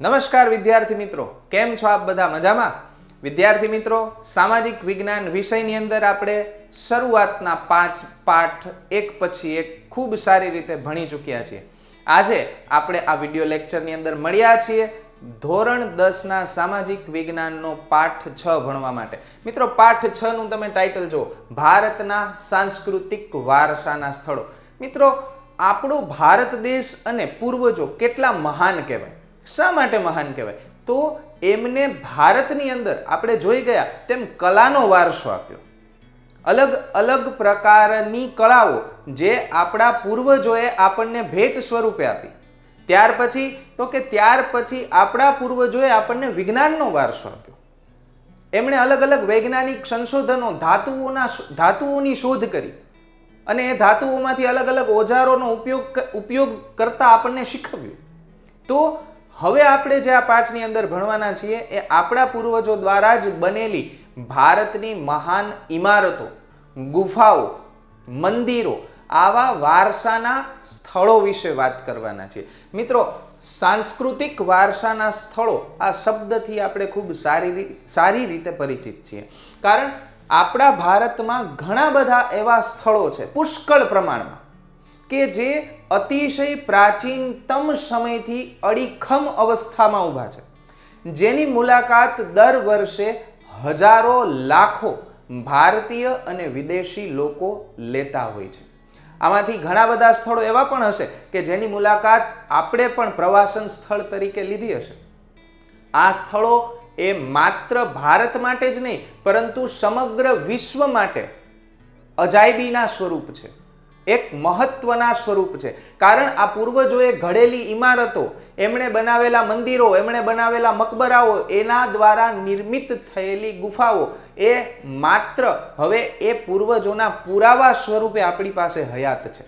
નમસ્કાર વિદ્યાર્થી મિત્રો. કેમ છો આપ બધા મજામાં? વિદ્યાર્થી મિત્રો, સામાજિક વિજ્ઞાન વિષયની અંદર આપણે શરૂઆતના પાંચ પાઠ એક પછી એક ખૂબ સારી રીતે ભણી ચૂક્યા છીએ. આજે આપણે આ વિડિયો લેક્ચરની અંદર મળ્યા છીએ ધોરણ દસના સામાજિક વિજ્ઞાનનો પાઠ છ ભણવા માટે. મિત્રો, પાઠ છ નું તમે ટાઇટલ જુઓ. ભારતના સાંસ્કૃતિક વારસાના સ્થળો. મિત્રો, આપણો ભારત દેશ અને પૂર્વજો કેટલા મહાન કહેવાય. શા માટે મહાન કહેવાય? તો એમને ભારતની અંદર આપણે જોઈ ગયા, તેમ કલાનો વારસો આપ્યો. અલગ અલગ પ્રકારની કળાઓ જે આપણા પૂર્વજોએ આપણને ભેટ સ્વરૂપે આપી. ત્યાર પછી, તો કે ત્યાર પછી આપણા પૂર્વજોએ આપણને વિજ્ઞાનનો વારસો આપ્યો. એમણે અલગ અલગ વૈજ્ઞાનિક સંશોધનો ધાતુઓના ધાતુઓની શોધ કરી. અને એ ધાતુઓમાંથી અલગ અલગ ઓજારોનો ઉપયોગ ઉપયોગ કરતા આપણને શીખવ્યું. તો હવે આપણે જે આ પાઠની અંદર ભણવાના છીએ એ આપણા પૂર્વજો દ્વારા જ બનેલી ભારતની મહાન ઇમારતો, ગુફાઓ, મંદિરો આવા વારસાના સ્થળો વિશે વાત કરવાના છીએ. મિત્રો, સાંસ્કૃતિક વારસાના સ્થળો આ શબ્દથી આપણે ખૂબ સારી સારી રીતે પરિચિત છીએ. કારણ આપણા ભારતમાં ઘણા બધા એવા સ્થળો છે પુષ્કળ પ્રમાણમાં. કે જે અતિશય પ્રાચીનતમ સમયથી અડીખમ અવસ્થામાં ઊભા છે. જેની મુલાકાત દર વર્ષે હજારો લાખો ભારતીય અને વિદેશી લોકો લેતા હોય છે. આમાંથી ઘણા બધા સ્થળો એવા પણ હશે કે જેની મુલાકાત આપણે પણ પ્રવાસન સ્થળ તરીકે લીધી હશે. આ સ્થળો એ માત્ર ભારત માટે જ નહીં, પરંતુ સમગ્ર વિશ્વ માટે અજાયબીના સ્વરૂપ છે. એક મહત્વના સ્વરૂપ છે. કારણ આ પૂર્વજોએ ઘડેલી ઇમારતો એમણે બનાવેલા મંદિરો, એમણે બનાવેલા મકબરાઓ, એના દ્વારા નિર્મિત થયેલી ગુફાઓ, એ માત્ર હવે એ પૂર્વજોના પુરાવા સ્વરૂપે આપણી પાસે હયાત છે.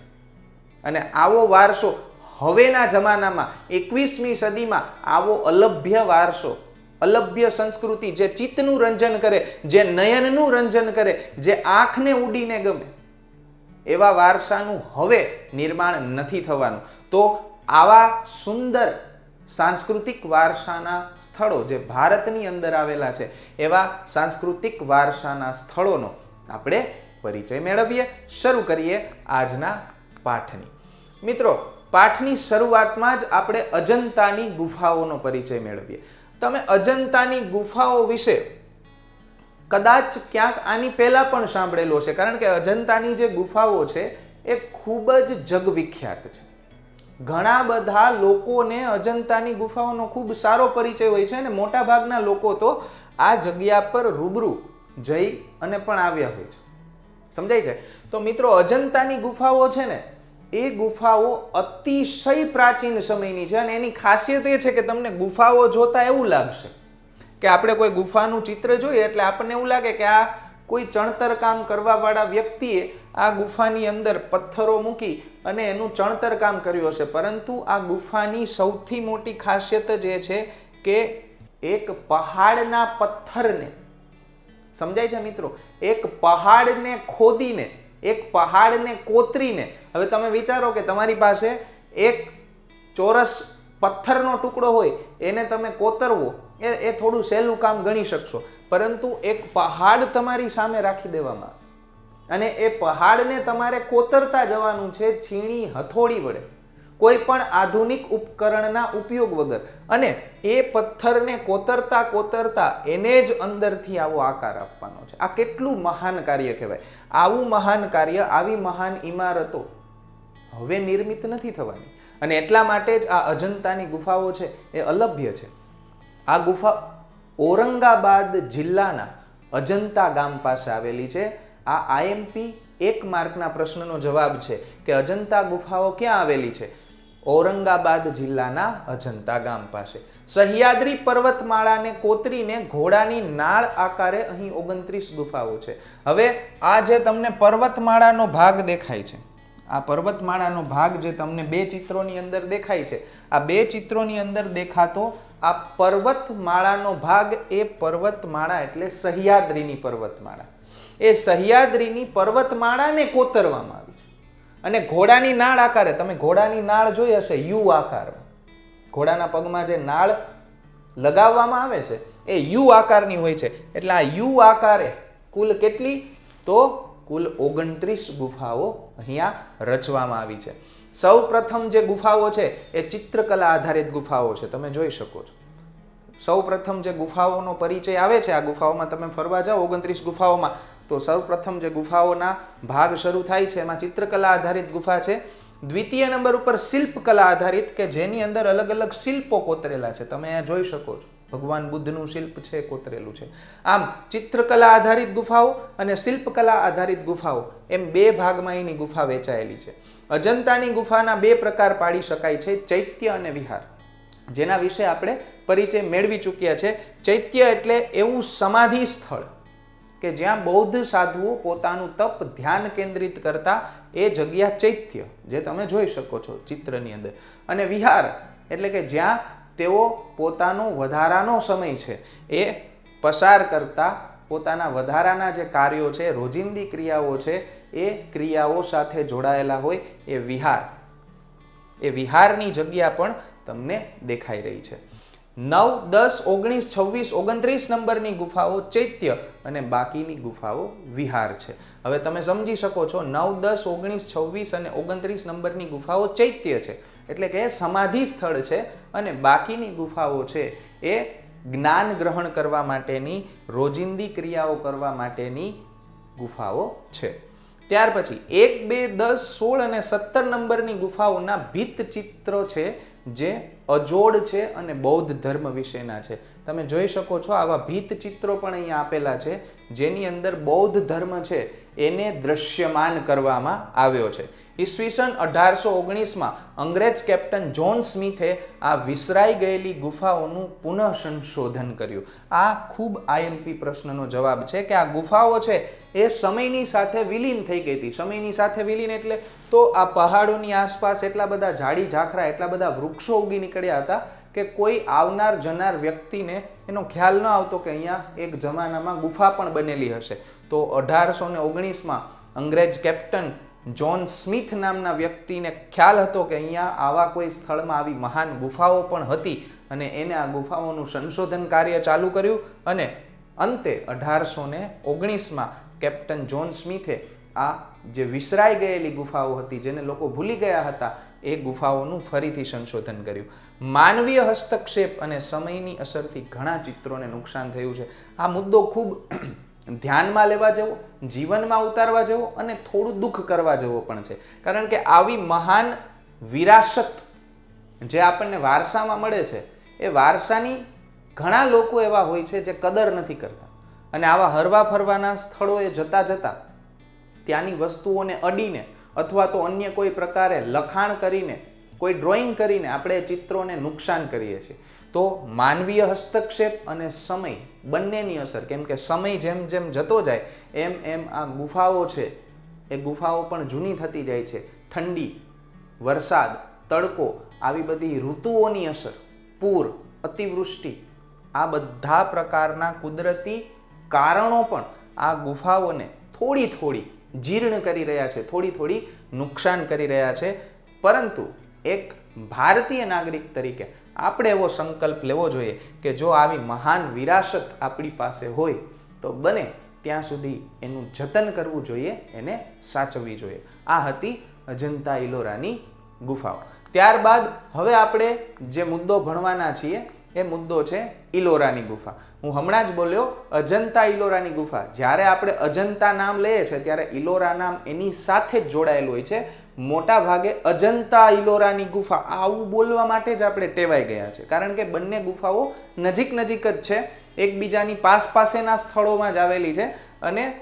અને આવો વારસો હવેના જમાનામાં, એકવીસમી સદીમાં આવો અલભ્ય વારસો, અલભ્ય સંસ્કૃતિ જે ચિત્તનું રંજન કરે, જે નયનનું રંજન કરે, જે આંખને ઉડીને ગમે એવા વારસાનું હવે નિર્માણ નથી થવાનું. તો આવા સુંદર સાંસ્કૃતિક વારસાના સ્થળો જે ભારતની અંદર આવેલા છે, એવા સાંસ્કૃતિક વારસાના સ્થળોનો આપણે પરિચય મેળવીએ. શરૂ કરીએ આજના પાઠની. મિત્રો, પાઠની શરૂઆતમાં જ આપણે અજંતાની ગુફાઓનો પરિચય મેળવીએ. તમે અજંતાની ગુફાઓ વિશે કદાચ ક્યાંક આની પહેલાં પણ સાંભળેલો છે, કારણ કે અજંતાની જે ગુફાઓ છે, એ ખૂબ જ જગવિખ્યાત છે. ઘણા બધા લોકોને અજંતાની ગુફાઓનો ખૂબ સારો પરિચય હોય છે અને મોટાભાગના લોકો તો આ જગ્યા પર રૂબરૂ જઈ અને પણ આવ્યા હોય છે. સમજાય છે? તો મિત્રો, અજંતાની ગુફાઓ છે ને, એ ગુફાઓ અતિશય પ્રાચીન સમયની છે અને એની ખાસિયત એ છે કે તમને ગુફાઓ જોતા એવું લાગશે. કે આપણે કોઈ ગુફાનું ચિત્ર જોઈએ એટલે આપણને એવું લાગે કે આ કોઈ ચણતર કામ કરવાવાળા વ્યક્તિએ આ ગુફાની અંદર પથ્થરો મૂકી અને એનું ચણતર કામ કર્યું હશે. પરંતુ આ ગુફાની સૌથી મોટી ખાસિયત જ છે કે એક પહાડના પથ્થરને, સમજાય છે મિત્રો? એક પહાડને ખોદીને, એક પહાડને કોતરીને, હવે તમે વિચારો કે તમારી પાસે એક ચોરસ પથ્થરનો ટુકડો હોય, એને તમે કોતરવો એ એ થોડું સહેલું કામ ગણી શકશો. પરંતુ એક પહાડ તમારી સામે રાખી દેવામાં. અને એ પહાડને તમારે કોતરતા જવાનું છે છીણી હથોડી વડે. કોઈ પણ આધુનિક ઉપકરણના ઉપયોગ વગર. અને એ પથ્થરને કોતરતા કોતરતા એને જ અંદરથી આવો આકાર આપવાનો છે. આ કેટલું મહાન કાર્ય કહેવાય. આવું મહાન કાર્ય, આવી મહાન ઇમારતો હવે નિર્મિત નથી થવાની. અને એટલા માટે જ આ અજંતાની ગુફાઓ છે, એ અલભ્ય છે. આ ગુફા ઔરંગાબાદ જિલ્લાના અજંતા ગામ પાસે આવેલી છે. આ આઈએમપી એક માર્કના પ્રશ્નનો જવાબ છે કે અજંતા ગુફાઓ ક્યાં આવેલી છે? ઔરંગાબાદ જિલ્લાના અજંતા ગામ પાસે. સહ્યાદ્રી પર્વતમાળાને કોતરીને ઘોડાની નાળ આકારે અહીં ઓગણત્રીસ ગુફાઓ છે. હવે આ જે તમને પર્વતમાળાનો ભાગ દેખાય છે, આ પર્વતમાળાનો ભાગ જે તમને બે ચિત્રોની અંદર દેખાય છે, આ બે ચિત્રોની અંદર દેખાતો આ પર્વતમાળાનો ભાગ એ પર્વતમાળા એટલે સહ્યાદ્રીની પર્વતમાળા. એ સહ્યાદ્રીની પર્વતમાળાને કોતરવામાં આવી છે. અને ઘોડાની નાળ આકારે, તમે ઘોડાની નાળ જોઈ હશે, યુ આકાર ઘોડાના પગમાં જે નાળ લગાવવામાં આવે છે, એ યુ આકારની હોય છે. એટલે આ યુ આકારે કુલ કેટલી? તો કુલ ઓગણત્રીસ ગુફાઓ અહીંયા રચવામાં આવી છે. સૌ પ્રથમ જે ગુફાઓ છે એ ચિત્રકલા આધારિત ગુફાઓ છે. તમે જોઈ શકો છો. સૌ પ્રથમ જે ગુફાઓનો પરિચય આવે છે, આ ગુફાઓમાં તમે ફરવા જાઓ, ઓગણત્રીસ ગુફાઓમાં, તો સૌ પ્રથમ જે ગુફાઓના ભાગ શરૂ થાય છે, એમાં ચિત્રકલા આધારિત ગુફા છે. દ્વિતીય નંબર ઉપર શિલ્પકલા આધારિત, કે જેની અંદર અલગ અલગ શિલ્પો કોતરેલા છે. તમે અહીંયા જોઈ શકો છો. ભગવાન બુદ્ધનું શિલ્પ છે, કોતરેલું છે. આમ, ચિત્રકલા આધારિત ગુફાઓ અને શિલ્પકલા આધારિત ગુફાઓ એમ બે ભાગમાં એની ગુફા વેચાયેલી છે. અજંતાની ગુફાના બે પ્રકાર પાડી શકાય છે, ચૈત્ય અને વિહાર. જેના વિશે આપણે પરિચય મેળવી ચૂક્યા છે. ચૈત્ય એટલે એવું સમાધિ સ્થળ કે જ્યાં બૌદ્ધ સાધુઓ પોતાનું તપ ધ્યાન કેન્દ્રિત કરતા એ જગ્યા ચૈત્ય, જે તમે જોઈ શકો છો ચિત્રની અંદર. અને વિહાર એટલે કે જ્યાં તેઓ પોતાનો વધારાનો સમય છે. એ પસાર કરતા પોતાના વધારાના જે કાર્યો છે, રોજિંદી ક્રિયાઓ છે, એ ક્રિયાઓ સાથે જોડાયેલા હોય એ વિહાર. એ વિહારની જગ્યા પણ તમને દેખાઈ રહી છે. નવ, દસ, ઓગણીસ, છવ્વીસ, ઓગણત્રીસ નંબરની ગુફાઓ ચૈત્ય અને બાકીની ગુફાઓ વિહાર છે. હવે તમે સમજી શકો છો, નવ, દસ, ઓગણીસ, છવ્વીસ અને ઓગણત્રીસ નંબરની ગુફાઓ ચૈત્ય છે. એટલે કે સમાધિ સ્થળ છે અને બાકીની ગુફાઓ છે એ જ્ઞાન ગ્રહણ કરવા માટેની, રોજિંદી ક્રિયાઓ કરવા માટેની ગુફાઓ છે. ત્યાર પછી એક, બે, દસ, સોળ અને સત્તર નંબરની ગુફાઓના ભીત ચિત્રો છે જે અજોડ છે અને બૌદ્ધ ધર્મ વિશેના છે. તમે જોઈ શકો છો આવા ભીત ચિત્રો પણ અહીંયા આપેલા છે જેની અંદર બૌદ્ધ ધર્મ છે. એને દ્રશ્યમાન કરવામાં આવ્યો છે. ઈસવીસન અઢારસો ઓગણીસમાં અંગ્રેજ કેપ્ટન જોન સ્મિથે આ વિસરાઈ ગયેલી ગુફાઓનું પુનઃ સંશોધન કર્યું. આ ખૂબ આઈએમપી પ્રશ્નનો જવાબ છે કે આ ગુફાઓ છે એ સમયની સાથે વિલીન થઈ ગઈ હતી. સમયની સાથે વિલીન એટલે તો આ પહાડોની આસપાસ એટલા બધા ઝાડી ઝાખરા, એટલા બધા વૃક્ષો ઉગી નીકળ્યા હતા કે કોઈ આવનાર, જનાર વ્યક્તિને એનો ખ્યાલ ન આવતો કે અહીંયા એક જમાનામાં ગુફા પણ બનેલી હશે. તો અઢારસો ને ઓગણીસમાં અંગ્રેજ કેપ્ટન જોન સ્મિથ નામના વ્યક્તિને ખ્યાલ હતો કે અહીંયા આવા કોઈ સ્થળમાં આવી મહાન ગુફાઓ પણ હતી અને એને આ ગુફાઓનું સંશોધન કાર્ય ચાલુ કર્યું અને અંતે અઢારસો ને ઓગણીસમાં કેપ્ટન જોન સ્મિથે આ જે વિસરાઈ ગયેલી ગુફાઓ હતી, જેને લોકો ભૂલી ગયા હતા એ ગુફાઓનું ફરીથી સંશોધન કર્યું. માનવીય હસ્તક્ષેપ અને સમયની અસરથી ઘણા ચિત્રોને નુકસાન થયું છે. આ મુદ્દો ખૂબ ધ્યાનમાં લેવા જેવો, જીવનમાં ઉતારવા જેવો અને થોડું દુઃખ કરવા જેવો પણ છે. કારણ કે આવી મહાન વિરાસત જે આપણને વારસામાં મળે છે, એ વારસાની ઘણા લોકો એવા હોય છે જે કદર નથી કરતા. અને આવા હરવા ફરવાના સ્થળોએ જતા જતા ત્યાંની વસ્તુઓને અડીને અથવા તો અન્ય કોઈ પ્રકારે લખાણ કરીને, કોઈ ડ્રોઈંગ કરીને આપણે ચિત્રોને નુકસાન કરીએ છીએ. તો માનવીય હસ્તક્ષેપ અને સમય બંનેની અસર, કેમ કે સમય જેમ જેમ જતો જાય, એમ એમ આ ગુફાઓ છે, એ ગુફાઓ પણ જૂની થતી જાય છે. ઠંડી, વરસાદ, તડકો, આવી બધી ઋતુઓની અસર, પૂર, અતિવૃષ્ટિ, આ બધા પ્રકારના કુદરતી કારણો પણ આ ગુફાઓને થોડી થોડી જીર્ણ કરી રહ્યા છે, થોડી થોડી નુકસાન કરી રહ્યા છે. પરંતુ એક ભારતીય નાગરિક તરીકે આપણે એવો સંકલ્પ લેવો જોઈએ કે જો આવી મહાન વિરાસત આપણી પાસે હોય, તો બને ત્યાં સુધી એનું જતન કરવું જોઈએ, એને સાચવવી જોઈએ. આ હતી અજંતા ઇલોરાની ગુફાઓ. ત્યારબાદ હવે આપણે જે મુદ્દો ભણવાના છીએ એ મુદ્દો છે ઇલોરાની ગુફા. હું હમણાં જ બોલ્યો, અજંતા ઇલોરાની ગુફા. જ્યારે આપણે અજંતા નામ લઈએ છીએ, ત્યારે ઇલોરા નામ એની સાથે જ જોડાયેલું હોય છે. મોટા ભાગે અજંતા ઇલોરાની ગુફા આવું બોલવા માટે જ આપણે ટેવાઈ ગયા છે. કારણ કે બંને ગુફાઓ નજીક નજીક જ છે. એકબીજાની પાસ પાસેના સ્થળોમાં જ આવેલી છે. અને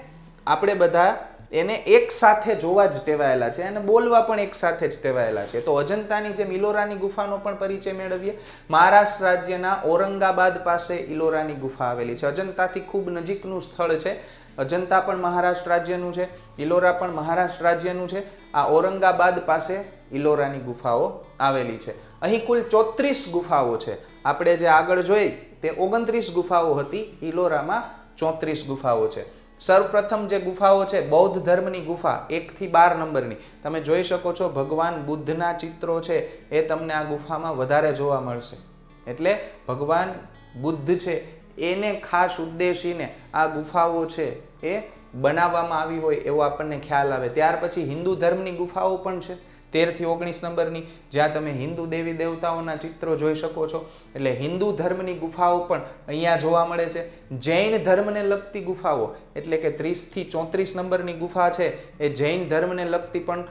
આપણે બધા એને એક સાથે જોવા જ ટેવાયેલા છે અને બોલવા પણ એક સાથે જ ટેવાયેલા છે. તો અજંતાની જેમ ઇલોરાની ગુફાનો પણ પરિચય મેળવીએ. મહારાષ્ટ્ર રાજ્યના ઔરંગાબાદ પાસે ઇલોરાની ગુફા આવેલી છે. અજંતાથી ખૂબ નજીકનું સ્થળ છે. અજંતા પણ મહારાષ્ટ્ર રાજ્યનું છે. ઇલોરા પણ મહારાષ્ટ્ર રાજ્યનું છે. આ ઔરંગાબાદ પાસે ઇલોરાની ગુફાઓ આવેલી છે. અહીં કુલ ચોત્રીસ ગુફાઓ છે. આપણે જે આગળ જોઈ તે ઓગણત્રીસ ગુફાઓ હતી. ઇલોરામાં ચોત્રીસ ગુફાઓ છે. સર્વપ્રથમ જે ગુફાઓ છે, બૌદ્ધ ધર્મની ગુફા, એકથી બાર નંબરની. તમે જોઈ શકો છો, ભગવાન બુદ્ધના ચિત્રો છે, એ તમને આ ગુફામાં વધારે જોવા મળશે. એટલે ભગવાન બુદ્ધ છે, એને ખાસ ઉદ્દેશીને આ ગુફાઓ છે, એ બનાવવામાં આવી હોય એવો આપણને ખ્યાલ આવે. ત્યાર પછી હિન્દુ ધર્મની ગુફાઓ પણ છે. તેરથી ઓગણીસ નંબરની, જ્યાં તમે હિન્દુ દેવી દેવતાઓના ચિત્રો જોઈ શકો છો. એટલે હિન્દુ ધર્મની ગુફાઓ પણ અહીંયા જોવા મળે છે. જૈન ધર્મને લગતી ગુફાઓ, એટલે કે ત્રીસથી ચોત્રીસ નંબરની ગુફા છે. એ જૈન ધર્મને લગતી પણ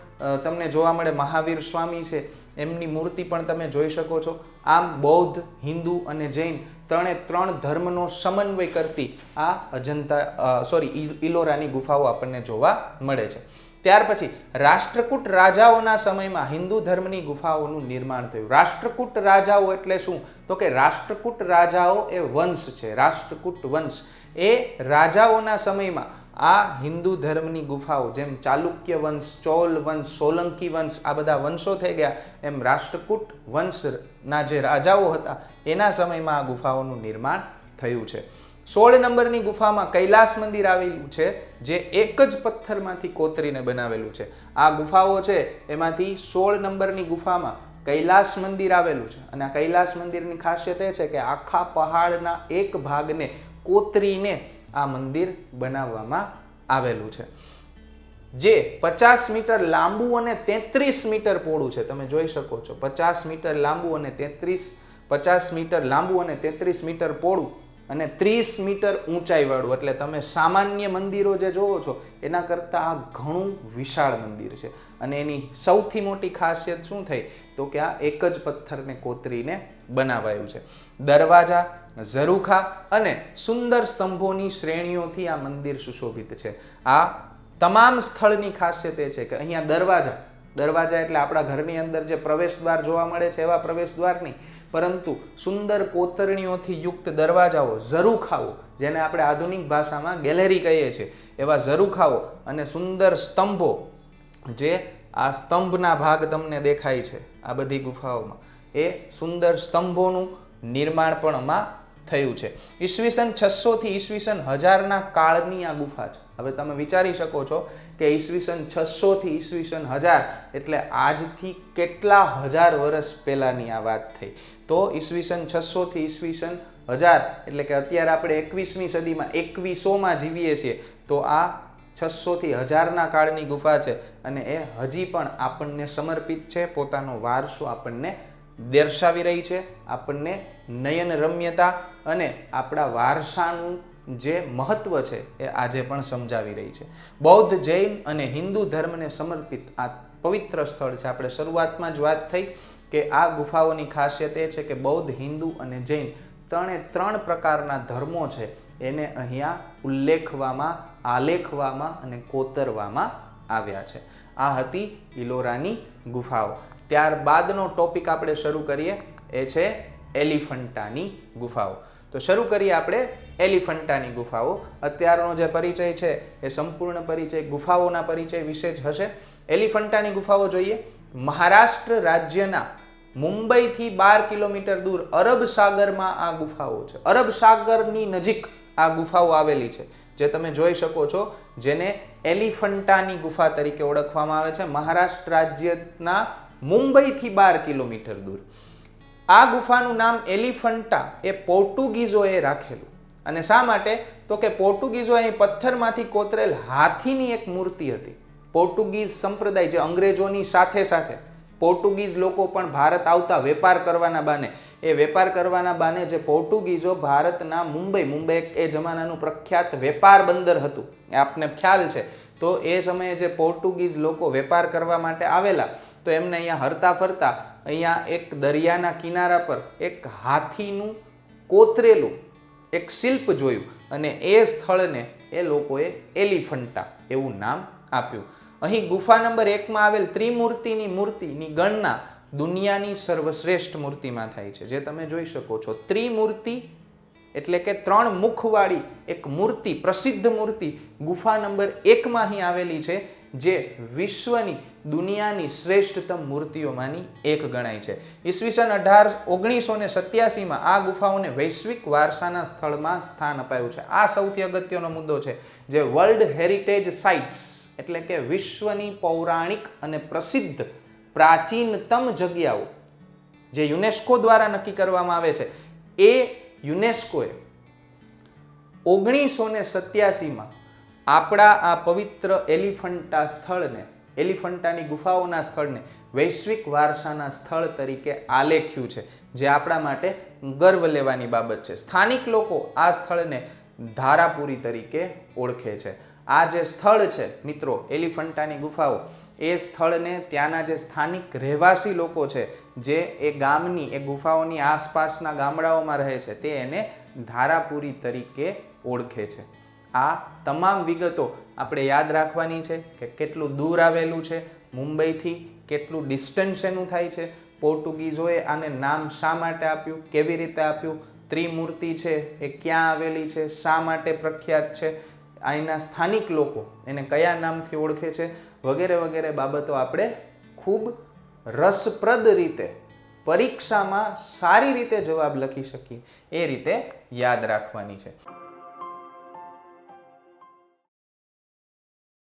તમને જોવા મળે મહાવીર સ્વામી છે. એમની મૂર્તિ પણ તમે જોઈ શકો છો. આમ બૌદ્ધ, હિન્દુ અને જૈન ત્રણે ત્રણ ધર્મનો સમન્વય કરતી આ અજંતા સોરી ઇલોરાની ગુફાઓ આપણને જોવા મળે છે. ત્યાર પછી રાષ્ટ્રકૂટ રાજાઓના સમયમાં હિન્દુ ધર્મની ગુફાઓનું નિર્માણ થયું. રાષ્ટ્રકૂટ રાજાઓ એટલે શું? તો કે રાષ્ટ્રકૂટ રાજાઓ એ વંશ છે. રાષ્ટ્રકૂટ વંશ. એ રાજાઓના સમયમાં આ હિન્દુ ધર્મની ગુફાઓ જેમ ચાલુક્ય વંશ, ચોલ વંશ, સોલંકી વંશ, આ બધા વંશો થઈ ગયા. એમ રાષ્ટ્રકૂટ વંશના જે રાજાઓ હતા, એના સમયમાં આ ગુફાઓનું નિર્માણ થયું છે. સોળ નંબરની ગુફામાં કૈલાસ મંદિર આવેલું છે, જે એક જ પથ્થરમાંથી કોતરીને બનાવેલું છે. આ ગુફાઓ છે, એમાંથી સોળ નંબરની ગુફામાં કૈલાસ મંદિર આવેલું છે. અને આ કૈલાસ મંદિરની ખાસિયત એ છે કે આખા પહાડના એક ભાગને કોતરીને આ મંદિર બનાવવામાં આવેલું છે. જે પચાસ મીટર લાંબુ અને તેત્રીસ મીટર પહોળું છે. તમે જોઈ શકો છો, પચાસ મીટર લાંબુ અને તેત્રીસ, પચાસ મીટર લાંબુ અને તેત્રીસ મીટર પહોળું અને ત્રીસ મીટર ઊંચાઈવાળું એટલે તમે સામાન્ય મંદિરો જે જોવો છો, એના કરતાં આ ઘણું વિશાળ મંદિર છે. અને એની સૌથી મોટી ખાસિયત શું થઈ? તો કે આ એક જ પથ્થરને કોતરીને બનાવાયું છે. દરવાજા, ઝરૂખા અને સુંદર સ્તંભોની શ્રેણીઓથી આ મંદિર સુશોભિત છે. આ તમામ સ્થળની ખાસિયત એ છે કે અહીંયા દરવાજા દરવાજા એટલે આપણા ઘરની અંદર જે પ્રવેશ દ્વાર જોવા મળે છે, એવા પ્રવેશ દ્વાર નહીં પરંતુ સુંદર કોતરણીઓથી યુક્ત દરવાજાઓ ઝરૂખાઓ જેને આપણે આધુનિક ભાષામાં ગેલેરી કહીએ છીએ. એવા ઝરૂખાઓ અને સુંદર સ્તંભો, જે આ સ્તંભના ભાગ તમને દેખાય છે, આ બધી ગુફાઓમાં. એ સુંદર સ્તંભોનું નિર્માણ પણ આમાં થયું છે. ઈસવીસન છસો થી ઈસવીસન હજારના કાળની આ ગુફા છે. હવે તમે વિચારી શકો છો કે ઈસવીસન છસો થી ઈસવીસન હજાર એટલે આજથી કેટલા હજાર વર્ષ પહેલાની આ વાત થઈ. તો ઈસવીસન છસો થી ઈસવીસન હજાર એટલે કે અત્યારે આપણે એકવીસમી સદીમાં એકવીસોમાં જીવીએ છીએ, તો આ છસોથી હજારના કાળની ગુફા છે અને એ હજી પણ આપણને સમર્પિત છે, પોતાનો વારસો આપણને દર્શાવી રહી છે આપણને નયન રમ્યતા અને આપણા વારસાનું જે મહત્વ છે એ આજે પણ સમજાવી રહી છે. બૌદ્ધ જૈન અને હિન્દુ ધર્મને સમર્પિત આ પવિત્ર સ્થળ છે. આપણે શરૂઆતમાં જ વાત થઈ કે આ ગુફાઓની ખાસિયત એ છે કે બૌદ્ધ, હિન્દુ અને જૈન ત્રણે ત્રણ પ્રકારના ધર્મો છે. એને અહીંયા ઉલ્લેખવામાં, આલેખવામાં અને કોતરવામાં આવ્યા છે. આ હતી ઇલોરાની ગુફાઓ. ત્યારબાદનો ટોપિક આપણે શરૂ કરીએ, એ છે એલિફન્ટાની ગુફાઓ. તો શરૂ કરીએ આપણે એલિફન્ટાની ગુફાઓ. અત્યારનો જે પરિચય છે, એ સંપૂર્ણ પરિચય ગુફાઓના પરિચય વિશે જ હશે. એલિફન્ટાની ગુફાઓ જોઈએ. મહારાષ્ટ્ર રાજ્યના મુંબઈથી બાર કિલોમીટર દૂર અરબ સાગરમાં આ ગુફાઓ છે. અરબ સાગરની નજીક આ ગુફાઓ આવેલી છે. જે તમે જોઈ શકો છો, જેને એલિફન્ટાની ગુફા તરીકે ઓળખવામાં આવે છે, મહારાષ્ટ્ર રાજ્યના મુંબઈથી બાર કિલોમીટર દૂર. આ ગુફાનું નામ એલિફન્ટા એ પોર્ટુગીઝોએ રાખેલું. અને શા માટે? તો કે પોર્ટુગીઝો અહીં પથ્થરમાંથી કોતરેલ હાથીની એક મૂર્તિ હતી. પોર્ટુગીઝ સંપ્રદાય જે અંગ્રેજોની સાથે સાથે, પોર્ટુગીઝ લોકો પણ ભારત આવતા વેપાર કરવાના બાને એ વેપાર કરવાના બાને જે પોર્ટુગીઝો ભારતના મુંબઈ મુંબઈ એ જમાનાનું પ્રખ્યાત વેપાર બંદર હતું. એ આપને ખ્યાલ છે. તો એ સમયે જે પોર્ટુગીઝ લોકો વેપાર કરવા માટે આવેલા, તો એમને અહીંયા હરતા ફરતા અહીંયા એક દરિયાના કિનારા પર એક હાથીનું કોતરેલું એક શિલ્પ જોયું અને એ સ્થળને એ લોકોએ એલિફન્ટા એવું નામ આપ્યું. અહીં ગુફા નંબર એકમાં આવેલ ત્રિમૂર્તિની મૂર્તિની ગણના દુનિયાની સર્વશ્રેષ્ઠ મૂર્તિમાં થાય છે. જે તમે જોઈ શકો છો, ત્રિમૂર્તિ એટલે કે ત્રણ મુખવાળી એક મૂર્તિ, પ્રસિદ્ધ મૂર્તિ, ગુફા નંબર એકમાં અહીં આવેલી છે, જે વિશ્વની દુનિયાની શ્રેષ્ઠતમ મૂર્તિઓમાંની એક ગણાય છે. ઈસવીસન અઢાર ઓગણીસો ને સત્યાસીમાં આ ગુફાઓને વૈશ્વિક વારસાના સ્થળમાં સ્થાન અપાયું છે. આ સૌથી અગત્યનો મુદ્દો છે, જે વર્લ્ડ હેરિટેજ સાઇટ્સ એટલે કે વિશ્વની પૌરાણિક અને પ્રસિદ્ધ પ્રાચીનતમ જગ્યાઓ, જે યુનેસ્કો દ્વારા નક્કી કરવામાં આવે છે, એ યુનેસ્કોએ ઓગણીસો ને સત્યાસીમાં આપણા આ પવિત્ર એલિફન્ટા સ્થળને, એલિફન્ટાની ગુફાઓના સ્થળને વૈશ્વિક વારસાના સ્થળ તરીકે આલેખ્યું છે, જે આપણા માટે ગર્વ લેવાની બાબત છે. સ્થાનિક લોકો આ સ્થળને ધારાપુરી તરીકે ઓળખે છે. આ જે સ્થળ છે, મિત્રો, એલિફન્ટાની ગુફાઓ એ સ્થળને ત્યાંના જે સ્થાનિક રહેવાસી લોકો છે, જે એ ગામની, એ ગુફાઓની આસપાસના ગામડાઓમાં રહે છે, તે એને ધારાપુરી તરીકે ઓળખે છે. આ તમામ વિગતો આપણે યાદ રાખવાની છે કે કેટલું દૂર આવેલું છે, મુંબઈથી કેટલું ડિસ્ટન્સ એનું થાય છે, પોર્ટુગીઝોએ આને નામ શા માટે આપ્યું, કેવી રીતે આપ્યું, ત્રિમૂર્તિ છે, એ ક્યાં આવેલી છે, શા માટે પ્રખ્યાત છે, અહીંના સ્થાનિક લોકો એને કયા નામથી ઓળખે છે વગેરે વગેરે બાબતો આપણે ખૂબ રસપ્રદ રીતે, પરીક્ષામાં સારી રીતે જવાબ લખી શકીએ. એ રીતે યાદ રાખવાની છે.